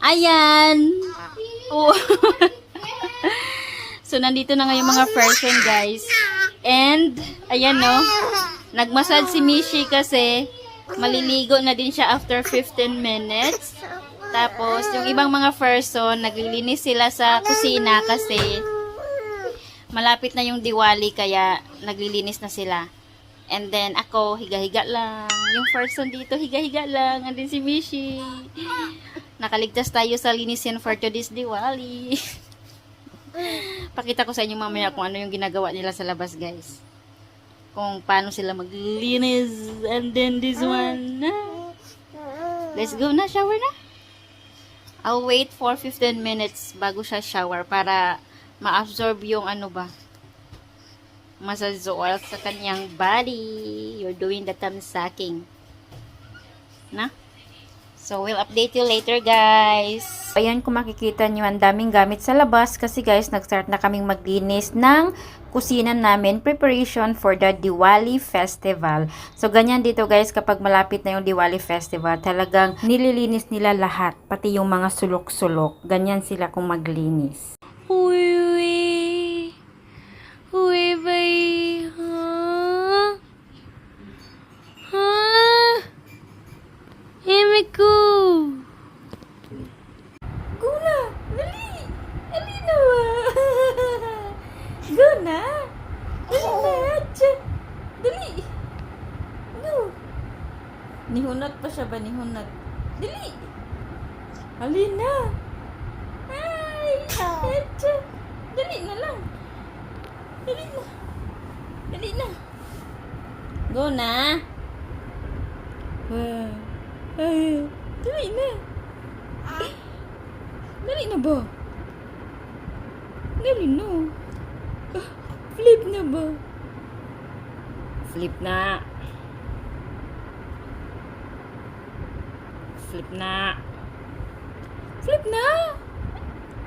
Ayan! Oh. so, nandito na ngayon mga person, guys. And, ayan no, nagmasad si Mishi kasi maliligo na din siya after 15 minutes. Tapos, yung ibang mga person, naglilinis sila sa kusina kasi malapit na yung Diwali kaya naglilinis na sila. And then, ako, higa-higa lang. Yung person dito, higa-higa lang. And then si Mishi. Nakaligtas tayo sa linisin for today's Diwali. Pakita ko sa inyo mamaya kung ano yung ginagawa nila sa labas, guys. Kung paano sila maglinis. And then this one. Let's go na, shower na. I'll wait for 15 minutes bago siya shower para ma-absorb yung ano ba, massage oil sa kanyang body. You're doing the thumb sucking. Na? So, we'll update you later, guys. Ayan, kung makikita nyo, ang daming gamit sa labas kasi guys, nag-start na kaming maglinis ng kusina namin, preparation for the Diwali Festival. So, ganyan dito guys, kapag malapit na yung Diwali Festival, talagang nililinis nila lahat, pati yung mga sulok-sulok. Ganyan sila kung maglinis. Himiko! Guna! Dali! Dali na ba? Guna! Dali na! Tsa! Dali! Go! Nihunat pa siya ba? Nihunat. Dali! Halina! Ay! Tsa! Dali na lang! Dali na! Dali na! Go na! Ah. Ay, dali na. Dali na ba? Dali na. Flip na ba? Flip na. Flip na. Flip na.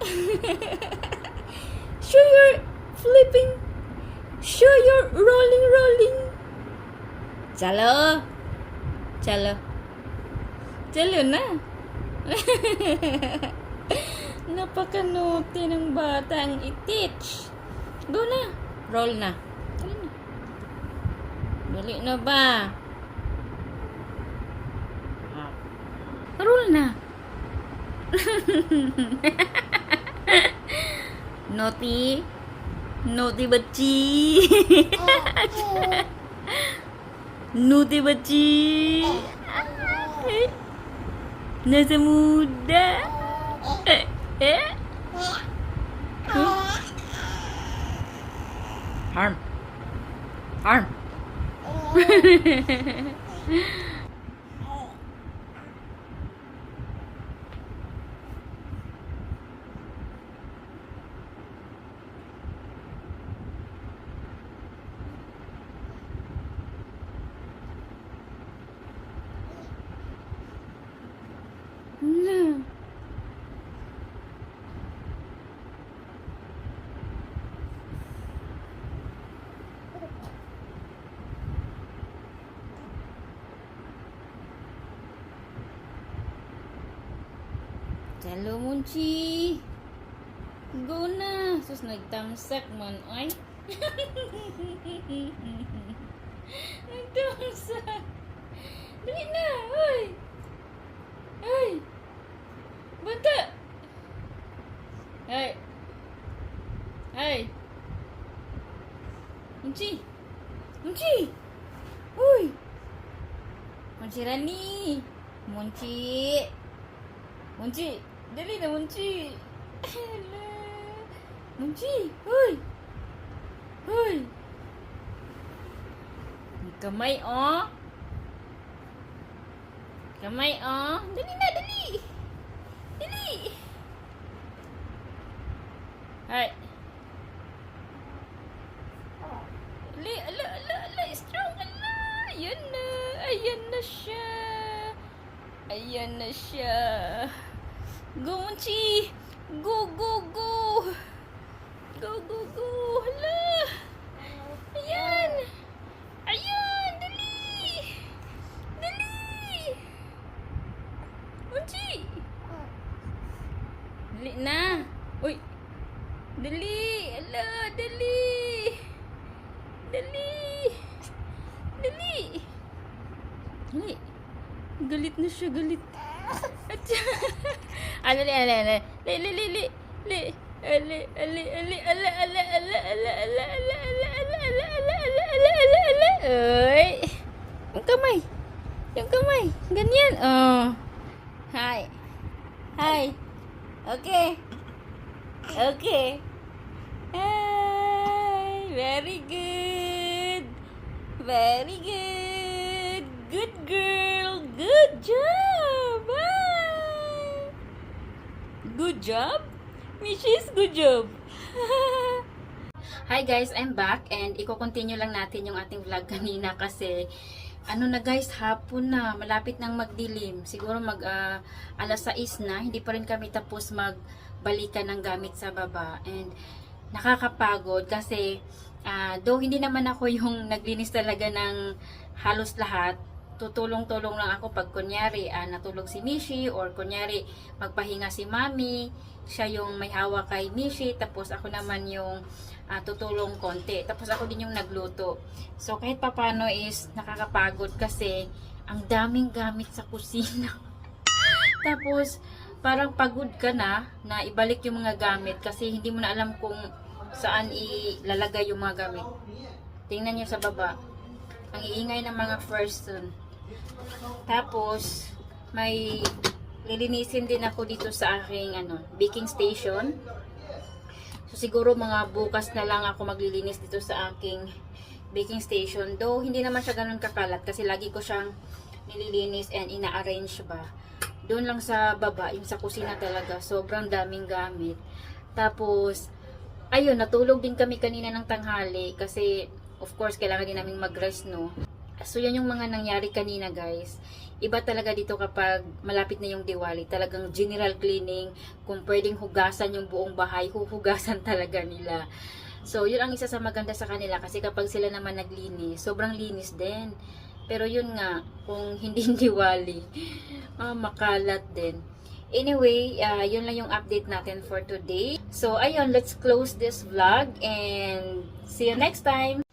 Show your flipping. Show your rolling, rolling. Chalo. Chalo. Talo na. Napakanuti ng batang itich. Go na. Roll na. Dali na. Na ba? Roll na. Naughty. Naughty bachi. Naughty bachi. Naughty bachi. Nezemude. E, e. Hı? Arm. Arm. Hello, Munchi. Go na. Sus, nagtamsak man. Ay. nagtamsak. Dali na. Ay. Ay. Bata. Ay. Ay. Munchi. Munchi. Uy. Munchi Rani. Munchi. Munchi. Dali na, Munchi. Hala. Munchi. Uy. Uy. Ang Kamay, oh. Kamay, oh. Dali na, dali. Dali. Ay. Ali, ala, ala, ala. Strong, ala. Ayan na. Ayan na siya. Ayan na siya. Go, Munchi. Go, go, go. Go, go, go. Hala. Ayan. Ayan. Dali. Dali. Munchi. Dali na. Uy. Dali. Ala, dali. Dali. Dali. Dali. Galit na siya, galit. Ala, ala, ala, ala, ala, ala, ala, ala, ala, ala, ala, ala. Uy. Yung kamay. Yung kamay. Ganyan. Oh. Hi. Hi. Okay. Okay. Hi. Very good. Very good. Good girl. Good job. Hi. Good job? Mrs. Good job. Hi guys, I'm back and iko-continue lang natin yung ating vlog kanina kasi ano na guys, hapon na, malapit nang magdilim. Siguro mag ah, alas 6 na, hindi pa rin kami tapos magbalikan ng gamit sa baba. And nakakapagod kasi ah, though hindi naman ako yung naglinis talaga ng halos lahat, tutulong-tulong lang ako pag kunyari ah, natulog si Mishi or kunyari magpahinga si Mami, siya yung may hawak kay Mishi, tapos ako naman yung ah, tutulong konti. Tapos ako din yung nagluto. So kahit papano is nakakapagod kasi ang daming gamit sa kusina. tapos parang pagod ka na na ibalik yung mga gamit kasi hindi mo na alam kung saan ilalagay yung mga gamit. Tingnan niyo sa baba. Ang iingay ng mga person. Tapos, may lilinisin din ako dito sa aking ano, baking station. So, siguro mga bukas na lang ako maglilinis dito sa aking baking station. Though, hindi naman siya ganun kakalat kasi lagi ko siyang nililinis and ina-arrange ba. Doon lang sa baba, yung sa kusina talaga, sobrang daming gamit. Tapos, ayun, natulog din kami kanina ng tanghali kasi, of course, kailangan din namin mag-rest, no? So, yan yung mga nangyari kanina, guys. Iba talaga dito kapag malapit na yung Diwali. Talagang general cleaning. Kung pwedeng hugasan yung buong bahay, huhugasan talaga nila. So, yun ang isa sa maganda sa kanila kasi kapag sila naman naglinis, sobrang linis din. Pero yun nga, kung hindi Diwali, ah, makalat din. Anyway, ah, yun lang yung update natin for today. So, ayun, let's close this vlog and see you next time!